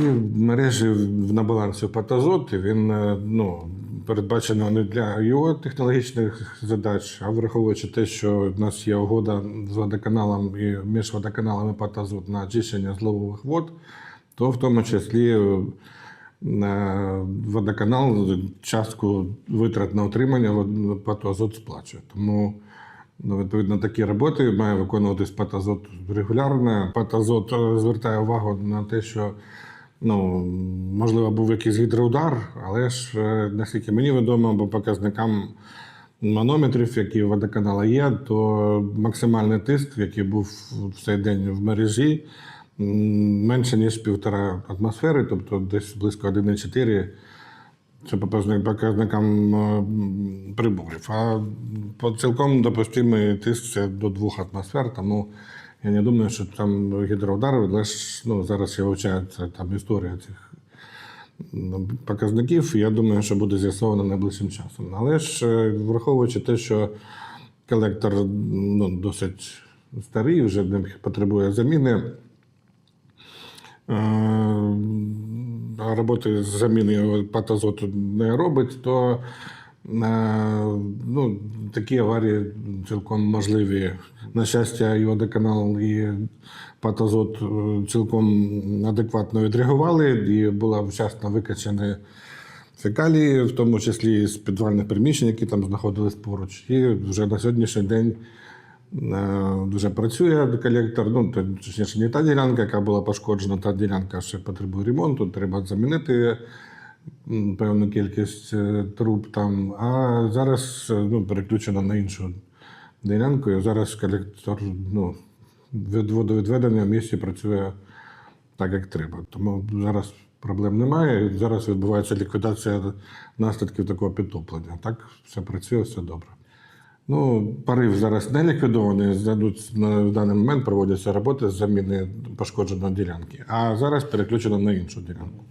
ці мережі на балансі Патазот, він е, ну, передбачено не для його технологічних задач, а враховуючи те, що в нас є угода з водоканалом і між водоканалами Патазот на очищення зловових вод, то в тому числі е, водоканал частку витрат на утримання Патазот сплачує. Тому Ну, відповідно, такі роботи має виконуватись Патазот регулярно. Патазот е, звертає увагу на те, що ну, можливо був якийсь гідроудар, але ж е, наскільки мені відомо, по показникам манометрів, які у водоканала є, то максимальний тиск, який був в цей день в мережі, менше ніж півтора атмосфери, тобто десь близько 1,4 це по показник- показникам е, приборів. А по цілком допустимий тиск це до двох атмосфер, тому я не думаю, що там гідроудари, ж ну, зараз ще вивчається там історія цих показників. Я думаю, що буде з'ясовано найближчим часом. Але ж е, враховуючи те, що колектор ну, досить старий, вже не потребує заміни. Е, а роботи з заміни патазоту не робить, то е, ну, такі аварії цілком можливі. На щастя, і водоканал, і патазот е, цілком адекватно відреагували, і була вчасно викачані фекалії, в тому числі з підвальних приміщень, які там знаходились поруч. І вже на сьогоднішній день Е, Дуже працює колектор. Ну, точніше, не та ділянка, яка була пошкоджена, та ділянка ще потребує ремонту. Треба замінити певну кількість е, труб там. А зараз е, ну, переключено на іншу ділянку. І зараз колектор ну, від водовідведення в місті працює так, як треба. Тому зараз проблем немає. Зараз відбувається ліквідація наслідків такого підтоплення. Так, все працює, все добре. Ну, парив зараз не ліквідований. В даний момент проводяться роботи з заміни пошкодженої ділянки. А зараз переключено на іншу ділянку.